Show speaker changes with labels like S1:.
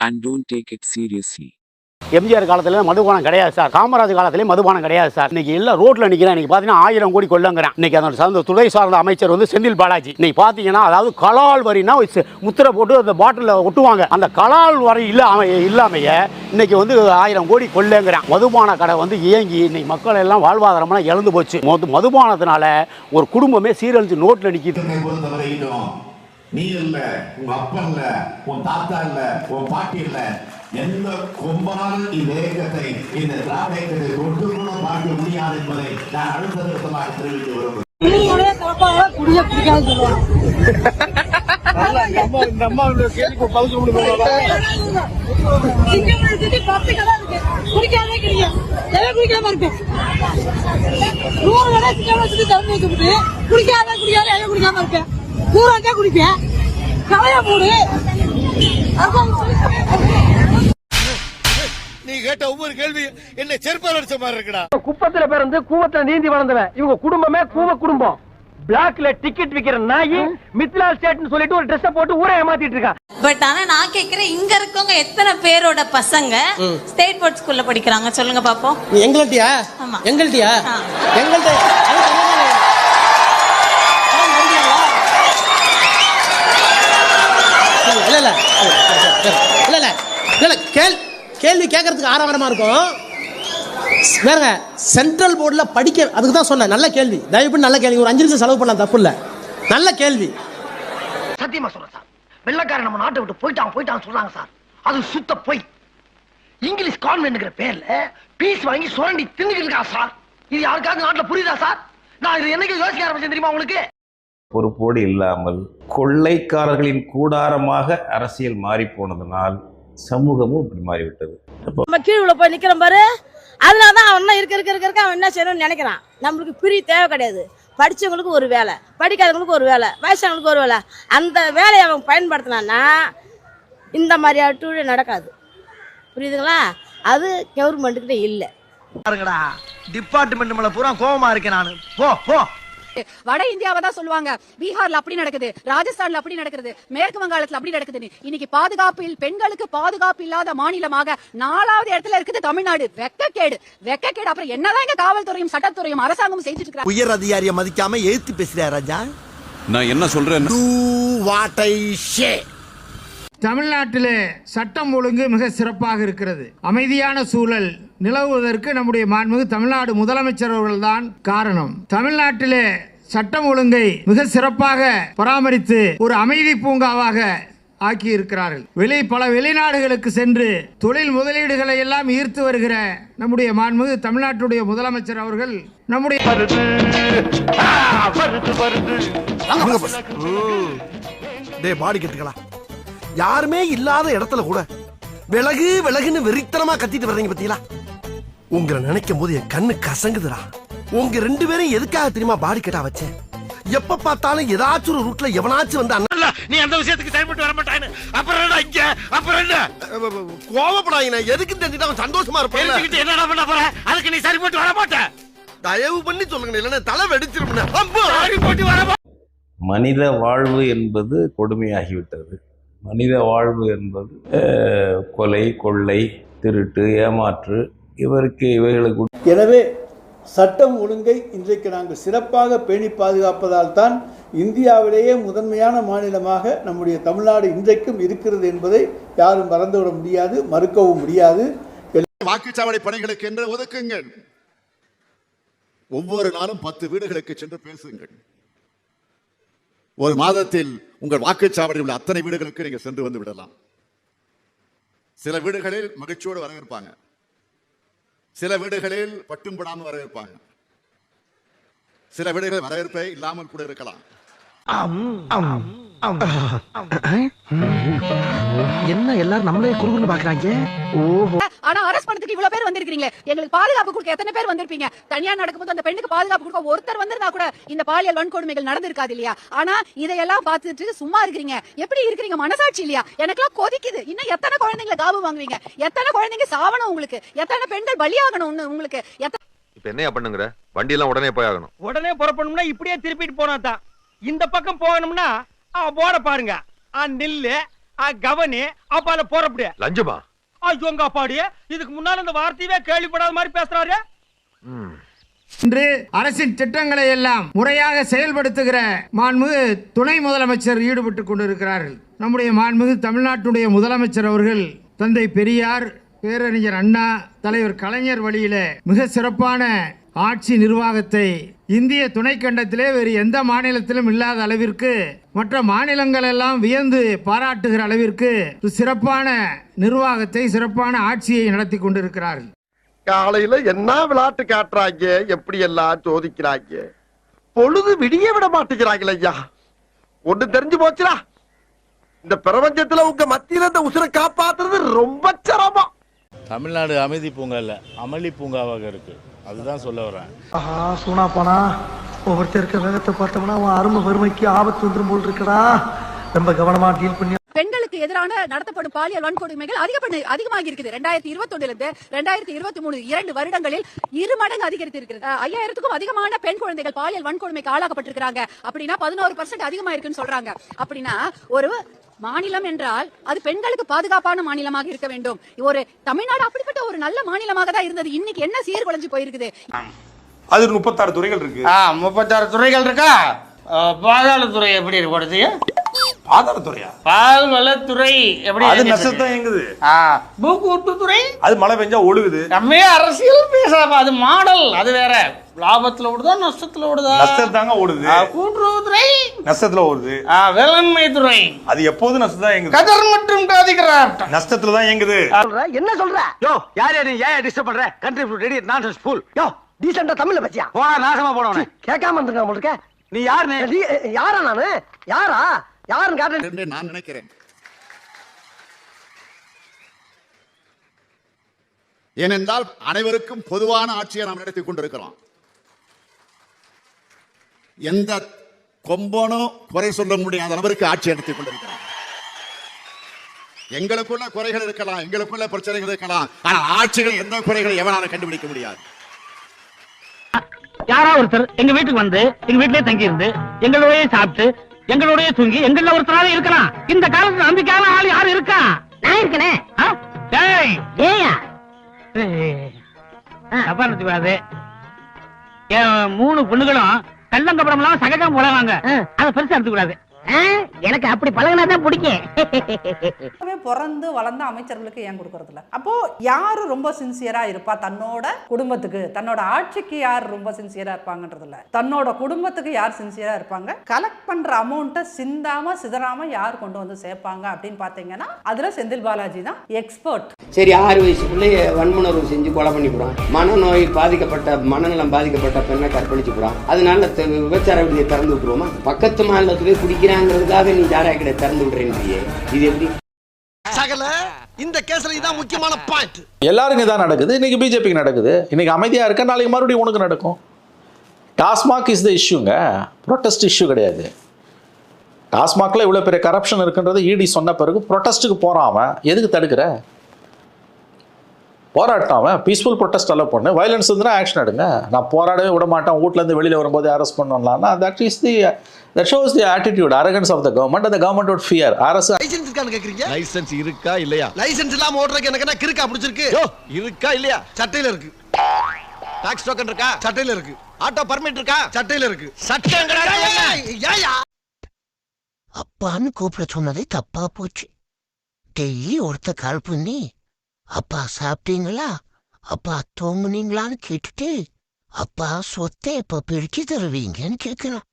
S1: and don't take it seriously.
S2: MGR காலத்துல மதுபானம் கிடையாது சார் காமராஜ் காலத்திலேயே மதுபானம் கிடையாது சார் இன்னைக்கு எல்லாம் ரோட்ல நிக்கிறேன். இன்னைக்கு பாத்தீங்கன்னா ஆயிரம் கோடி கொள்ளங்கிறேன். இன்னைக்கு அதோட சார்ந்த துறை சார்ந்த அமைச்சர் வந்து செந்தில் பாலாஜி. இன்னைக்கு பாத்தீங்கன்னா அதாவது கலால் வரினா முத்திரை போட்டு அந்த பாட்டில ஒட்டுவாங்க. அந்த கலால் வரி இல்லாம இல்லாமைய இன்னைக்கு வந்து ஆயிரம் கோடி கொள்ளங்கிறான். மதுபான கடை வந்து இயங்கி இன்னைக்கு மக்கள் எல்லாம் வாழ்வாதாரம்லாம் இழந்து போச்சு. மது மதுபானத்தினால ஒரு குடும்பமே சீரழிஞ்சு
S3: என்னை பொறுத்தவரையிலும் நீ இல்ல உங்க அப்பா இல்ல உன் தாத்தா இல்ல உன் பாட்டி இல்ல. எந்த கொம்பாலும் இந்த இயக்கத்தை இந்த திராவிட இயக்கத்தை தொட்டு கூட பார்க்க முடியாது என்பதை நான் அடுத்த நிறுத்தமாக
S4: தான் இருக்கு. குடிக்காதே குடிக்காத குடிக்காம இருப்பேன் நூறாக்கா குடிப்பேன். கலைய மூடு
S5: நீ கேட்ட ஒவ்வொரு கேள்வி என்ன செருப்பால் அடிச்ச மாதிரி இருக்குடா.
S6: குப்பத்துல பிறந்து கூவத்துல நீந்தி வளர்ந்தவன். இவங்க குடும்பமே கூவ குடும்பம். பிளாக்ல டிக்கெட் விக்கிற நாயி மித்லா ஸ்டேட்னு சொல்லிட்டு ஒரு ட்ரெஸ் போட்டு ஊரை ஏமாத்திட்டு இருக்கான்
S7: பட் ஆனா நான் கேக்குறேன் இங்க இருக்கவங்க எத்தனை பேரோட பசங்க ஸ்டேட் போர்ட் ஸ்கூல்ல படிக்கிறாங்க? சொல்லுங்க பாப்போம்.
S8: எங்கள்ட்டியா?
S7: ஆமா.
S8: எங்கள்ட்டியா. எங்கள்ட்ட அது சொன்னது. இல்ல இல்ல இல்ல இல்ல கேள் கேள்வி கேட்கறதுக்கு ஆரவாரமா இருக்கும். வேறுங்க சென்ட்ரல் போர்டில் படிக்க அதுக்கு தான் சொன்னேன் நல்ல கேள்வி. தயவுபடி நல்ல கேள்வி ஒரு அஞ்சு நிமிஷம் செலவு பண்ணலாம் தப்பு இல்லை. நல்ல கேள்வி.
S6: சத்தியமா சொல்றேன் சார். வெள்ளக்காரன் நம்ம நாட்டை விட்டு போயிட்டான் போயிட்டான் சொல்றாங்க சார். அது சுத்த போய். இங்கிலீஷ் கான்வென்ட்ங்கிற பேர்ல பீஸ் வாங்கி சுரண்டி தின்னுக்கிட்டு இருக்கா சார். இது யாருக்காவது நாட்டுல புரியுதா சார்? நான் இது என்னைக்கு யோசிக்க ஆரம்பிச்சேன் தெரியுமா உங்களுக்கு?
S9: பொறுப்போடு இல்லாமல் கொள்ளைக்காரர்களின் கூடாரமாக அரசியல் மாறி போனதனால் சமூகமும் இப்படி மாறிவிட்டது.
S4: நம்ம கீழே உள்ள போய் நிக்கிறோம் பாரு. அதனாலதான் அவன் என்ன இருக்க இருக்க இருக்க இருக்க அவன் என்ன செய்யணும்னு நினைக்கிறான். நம்மளுக்கு பிரி தேவை கிடையாது. படிச்சவங்களுக்கு ஒரு வேலை படிக்காதவங்களுக்கு ஒரு வேலை வயசானவங்களுக்கு ஒரு வேலை. அந்த வேலையை அவன் பயன்படுத்தினான்னா இந்த மாதிரி அட்டூழிய நடக்காது. புரியுதுங்களா? அது கவர்மெண்ட்டுக்கிட்ட இல்லை.
S6: பாருங்கடா டிபார்ட்மெண்ட் மேல பூரா கோவமா இருக்கேன் நானு. போ போ.
S10: வட இந்தியாவை தான் சொல்லுவாங்க. பீகார்ல அப்படி நடக்குது ராஜஸ்தான்ல அப்படி நடக்குது மேற்கு வங்காளத்துல அப்படி நடக்குதுன்னு இன்னைக்கு பாதுகாப்பில் பெண்களுக்கு பாதுகாப்பு இல்லாத மாநிலமாக நாலாவது இடத்துல இருக்குது தமிழ்நாடு. வெக்கக்கேடு வெக்கக்கேடு. அப்புறம் என்னதான் இங்க காவல்துறையும் சட்டத்துறையும் அரசாங்கமும் செஞ்சுட்டு இருக்காங்க
S5: உயர் அதிகாரியை மதிக்காம எழுத்து பேசுறியா ராஜா.
S1: நான் என்ன சொல்றேன்?
S5: டூ வாட் ஐ ஷே
S11: தமிழ்நாட்டிலே சட்டம் ஒழுங்கு மிக சிறப்பாக இருக்கிறது. அமைதியான சூழல் நிலவுவதற்கு நம்முடைய மாண்புமிகு தமிழ்நாடு முதலமைச்சர் அவர்கள்தான் காரணம். தமிழ்நாட்டிலே சட்டம் ஒழுங்கை மிக சிறப்பாக பராமரித்து ஒரு அமைதி பூங்காவாக ஆக்கி இருக்கிறார்கள் வெளி பல வெளிநாடுகளுக்கு சென்று தொழில் முதலீடுகளை எல்லாம் ஈர்த்து வருகிற நம்முடைய மாண்புமிகு தமிழ்நாட்டுடைய முதலமைச்சர் அவர்கள் நம்முடைய
S5: டே பாடி கட்டுகளா யாருமே இல்லாத இடத்துல கூட விலகு விலகுன்னு வெறித்தனமா கத்திட்டு வர்றீங்க பாத்தீங்களா? உங்களை நினைக்கும் போது என் கண்ணு கசங்குதுடா. உங்க ரெண்டு பேரும் எதுக்காக தெரியுமா பாடி கட்டா வச்சேன்? எப்ப பார்த்தாலும் ஏதாச்சும் ஒரு ரூட்ல எவனாச்சும் வந்து அண்ணா
S6: நீ அந்த விஷயத்துக்கு செயல்பட்டு வர மாட்டான்னு அப்புறம் என்ன இங்க? அப்புறம் என்ன?
S5: கோவப்படாதீங்க. எதுக்கு தெரிஞ்சுட்டு அவன் சந்தோஷமா இருப்பான்
S6: என்னடா பண்ண போற? அதுக்கு நீ சரிபட்டு வர மாட்ட
S5: தயவு பண்ணி சொல்லுங்க இல்லைன்னா தலை வெடிச்சிருப்பேன்
S9: மனித வாழ்வு என்பது கொடுமையாகிவிட்டது. மனித வாழ்வு என்பது கொலை கொள்ளை திருட்டு ஏமாற்று இவருக்கு இவைகளுக்கு
S8: எனவே சட்டம் ஒழுங்கை இன்றைக்கு நாங்கள் சிறப்பாக பேணி பாதுகாப்பதால் தான் இந்தியாவிலேயே முதன்மையான மாநிலமாக நம்முடைய தமிழ்நாடு இன்றைக்கும் இருக்கிறது என்பதை யாரும் மறந்துவிட முடியாது மறுக்கவும் முடியாது.
S3: வாக்குச்சாவடி பணிகளுக்கு என்று ஒதுக்குங்கள். ஒவ்வொரு நாளும் பத்து வீடுகளுக்கு சென்று பேசுங்கள். ஒரு மாதத்தில் உங்கள் வாக்குச்சாவடியில் உள்ள அத்தனை வீடுகளுக்கு நீங்கள் சென்று வந்து விடலாம். சில வீடுகளில் மகிழ்ச்சியோடு வரவேற்பாங்க. சில வீடுகளில் பட்டும் படாமல் வரவேற்பாங்க. சில வீடுகளில் வரவேற்பே இல்லாமல் கூட இருக்கலாம்.
S6: என்ன எல்லாரும் நம்மளே குறுகுன்னு பாக்குறாங்க?
S10: ஆனா அரஸ்ட் பண்ணதுக்கு இவ்வளவு பேர் வந்திருக்கீங்களே எங்களுக்கு பாதுகாப்பு கொடுக்க எத்தனை பேர் வந்திருப்பீங்க? தனியா நடக்கும்போது அந்த பெண்ணுக்கு பாதுகாப்பு கொடுக்க ஒருத்தர் வந்திருந்தா கூட இந்த பாலியல் வன்கொடுமைகள் நடந்திருக்காது இல்லையா? ஆனா இதையெல்லாம் பார்த்துட்டு சும்மா இருக்கிறீங்க. எப்படி இருக்கிறீங்க? மனசாட்சி இல்லையா? எனக்கெல்லாம் கொதிக்குது. இன்னும் எத்தனை குழந்தைங்களை காவு வாங்குவீங்க? எத்தனை குழந்தைங்க சாவணும் உங்களுக்கு? எத்தனை பெண்கள் பலியாகணும் உங்களுக்கு?
S12: இப்ப என்னையா பண்ணுங்கிற? வண்டி எல்லாம் உடனே போய் ஆகணும்.
S6: உடனே புறப்படணும்னா இப்படியே திருப்பிட்டு போனா தான் இந்த பக்கம் போகணும்னா போட பாருங்க. ஆ நில்லு
S13: கவனி அப்பால போறப்படியா.
S14: லஞ்சமா?
S13: ஐயோங்க அப்பாடி இதுக்கு முன்னால இந்த வார்த்தையவே கேள்விப்படாத மாதிரி பேசுறாரு.
S11: இன்று அரசின் திட்டங்களை எல்லாம் முறையாக செயல்படுத்துகிற மாண்புமிகு துணை முதலமைச்சர் ஈடுபட்டு கொண்டிருக்கிறார்கள். நம்முடைய மாண்புமிகு தமிழ்நாட்டுடைய முதலமைச்சர் அவர்கள் தந்தை பெரியார் பேரறிஞர் அண்ணா தலைவர் கலைஞர் வழியில மிக சிறப்பான ஆட்சி நிர்வாகத்தை இந்திய துணைக்கண்டத்திலே வேறு எந்த மாநிலத்திலும் இல்லாத அளவிற்கு மற்ற மாநிலங்கள் எல்லாம் வியந்து பாராட்டுகிற அளவிற்கு சிறப்பான நிர்வாகத்தை சிறப்பான ஆட்சியை நடத்தி கொண்டிருக்கிறார்கள்.
S13: காலையில என்ன விளையாட்டு காட்டுறாங்க எப்படி எல்லாம் சோதிக்கிறாங்க? பொழுது விடிய விட மாட்டேங்கிறாங்களே ஐயா. ஒண்ணு தெரிஞ்சு போச்சுடா. இந்த பிரபஞ்சத்துல உங்க மத்தியில இந்த உசுரை காப்பாத்துறது ரொம்ப சிரமம்.
S15: தமிழ்நாடு அமைதி பூங்கா இல்ல அமளி பூங்காவாக இருக்கு. அதுதான் சொல்ல வரேன்
S13: ஆஹா சூனா போனா ஒவ்வொருத்தர் இருக்க வேகத்தை பார்த்தோம்னா அவன் அருமை வறுமைக்கு ஆபத்து வந்துரும் போல் இருக்கடா. ரொம்ப கவனமா டீல் பண்ணி
S10: பெண்களுக்கு எதிரான நடத்தப்படும் பாலியல் வன்கொடுமைகள் அதிகப்படி அதிகமாகி இருக்குது. ரெண்டாயிரத்தி இருபத்தி இருந்து ரெண்டாயிரத்தி இருபத்தி மூணு இரண்டு வருடங்களில் இரு மடங்கு அதிகரித்து இருக்கிறது. ஐயாயிரத்துக்கும் அதிகமான பெண் குழந்தைகள் பாலியல் வன்கொடுமைக்கு ஆளாக்கப்பட்டிருக்காங்க அப்படின்னா பதினோரு பர்சன்ட் அதிகமா இருக்குன்னு சொல்றாங்க. அப்படின்னா ஒரு மாநிலம் என்றால் அது பெண்களுக்கு பாதுகாப்பான மாநிலமாக இருக்க வேண்டும். ஒரு தமிழ்நாடு அப்படிப்பட்ட ஒரு நல்ல மாநிலமாக தான் இருந்தது. இன்னைக்கு என்ன சீர்குலைஞ்சு போயிருக்குது?
S15: அது முப்பத்தாறு துறைகள் இருக்கு.
S8: முப்பத்தாறு துறைகள் இருக்கா? பாதாளத்துறை எப்படி இருக்கு
S15: ஆதாரத்துறையா
S8: பால்வளத்துறை எப்படி
S15: அது நஷ்டத்தான் எங்குது
S8: போக்குவரத்து துறை
S15: அது மழை பெஞ்சா ஒழுகுது.
S8: நம்ம அரசியல் பேசாம அது மாடல். அது வேற. லாபத்துல ஓடுதா நஷ்டத்துல ஓடுதா?
S15: நஷ்டத்தாங்க ஓடுது.
S8: கூட்டுறவுத்துறை.
S15: நஷ்டத்துல ஓடுது.
S8: வேளாண்மை துறை.
S15: அது எப்போதும் நஷ்டம் தான் எங்குது
S8: கதர் மற்றும் காதிக்கிறார்
S15: நஷ்டத்துல தான் எங்குது
S13: என்ன சொல்ற? யோ யார் யாரு ஏன் டிஸ்டர்ப் பண்ற? கண்ட்ரி ஃபுட் ரெடி நான் ஸ்கூல் யோ டீசெண்டா தமிழ்ல பச்சியா போடா நாசமா போடவனே கேட்காம இருந்துங்க உங்களுக்கு நீ யாருன்னு? யாரா நானு? யாரா? யாருன்னு கேட்டேன்
S3: என்று நான் நினைக்கிறேன். ஏனென்றால் அனைவருக்கும் பொதுவான ஆட்சியை நாம் நடத்திக் கொண்டிருக்கிறோம். எந்த கொம்பனும் குறை சொல்ல முடியாத அளவிற்கு ஆட்சி நடத்திக் கொண்டிருக்கிறோம் எங்களுக்குள்ள குறைகள் இருக்கலாம் எங்களுக்குள்ள பிரச்சனைகள் இருக்கலாம் ஆனால் ஆட்சிகள் எந்த குறைகளை எவனாலும் கண்டுபிடிக்க முடியாது.
S13: யாரா ஒருத்தர் எங்க வீட்டுக்கு வந்து எங்க வீட்லயே தங்கி இருந்து எங்களோடய சாப்பிட்டு எங்களோடய தூங்கி எங்கள ஒருத்தராவே இருக்கலாம். இந்த காலத்துல நம்பிக்கையான ஆள் யாரு இருக்கா? நான் இருக்கனே. ஏயா? தப்பா நினைச்சுக்காது என் மூணு பொண்ணுகளும் கள்ளங்கப்படம் எல்லாம் சகஜம் உலகாங்க அதை பெருசா எடுத்துக்கூடாது எனக்கு அப்படி பழகினா தான் பிடிக்கும்
S10: பிறந்து வளர்ந்த அமைச்சர்களுக்கு ஏன் கொடுக்கறது இல்ல அப்போ யாரு ரொம்ப சின்சியரா இருப்பா? தன்னோட குடும்பத்துக்கு தன்னோட ஆட்சிக்கு யார் ரொம்ப சின்சியரா இருப்பாங்கன்றது இல்ல தன்னோட குடும்பத்துக்கு யார் சின்சியரா இருப்பாங்க? கலெக்ட் பண்ற அமௌண்ட்டை சிந்தாம சிதறாம யார் கொண்டு வந்து சேர்ப்பாங்க அப்படின்னு பாத்தீங்கன்னா அதுல செந்தில் பாலாஜி தான் எக்ஸ்பர்ட்
S16: சரி ஆறு வயசு பிள்ளைய வன்முணர்வு செஞ்சு கொலை பண்ணி போறான் மனநோய் பாதிக்கப்பட்ட மனநலம் பாதிக்கப்பட்ட பெண்ணை கற்பழிச்சு போறான் அதனால விபச்சார விடுதியை திறந்து விட்டுருவோமா? பக்கத்து மாநிலத்திலே குடிக்கிறாங்கிறதுக்காக நீ கடை திறந்து விடுறேன்றியே. இது எப்படி?
S13: சகல இந்த கேஸ்ல இதான் முக்கியமான பாயிண்ட்
S15: எல்லாருக்கும் இதான் நடக்குது. இன்னைக்கு பிஜேபிக்கு நடக்குது. இன்னைக்கு அமைதியா இருக்க நாளைக்கு மறுபடியும் உனக்கு நடக்கும். டாஸ்மாக் இஸ் த இஷ்யூங்க ப்ரொட்டஸ்ட் இஷ்யூ கிடையாது. டாஸ்மாக்ல இவ்வளோ பெரிய கரப்ஷன் இருக்குன்றது இடி சொன்ன பிறகு ப்ரொட்டஸ்ட்டுக்கு போறான் அவன். எதுக்கு தடுக்கிற? போராட்டம் அவன். பீஸ்ஃபுல் ப்ரொட்டஸ்ட் அலோவ் பண்ணு. வயலன்ஸ் இருந்தால் ஆக்ஷன் எடுங்க. நான் போராடவே விட மாட்டேன். வீட்டிலேருந்து வெளியில் வரும்போது அரெஸ்ட் பண்ணலாம்னா that is the that shows the attitude arrogance of the government அந்த கவர்மெண்ட் would ஃபியர் அரசு
S13: லைசென்ஸ் இருக்கான்னு கேக்குறீங்க?
S3: லைசன்ஸ் இருக்கா இல்லையா?
S13: லைசென்ஸ் இல்லாம ஓட்டுறதுக்கு எனக்கு என்ன கிறுக்கா பிடிச்சிருக்கு?
S3: இருக்கா இல்லையா?
S13: சட்டையில இருக்கு. டாக்ஸ் டோக்கன் இருக்கா? சட்டையில இருக்கு. ஆட்டோ பர்மிட் இருக்கா? சட்டையில இருக்கு. சட்டை
S8: அப்பான்னு கூப்பிட சொன்னதே தப்பா போச்சு. டெய்லி ஒருத்த கால் பண்ணி அப்பா சாப்பிட்டீங்களா? அப்பா தூங்குனீங்களான்னு கேட்டுட்டு அப்பா சொத்தை எப்ப பிரிச்சு தருவீங்கன்னு கேட்கணும்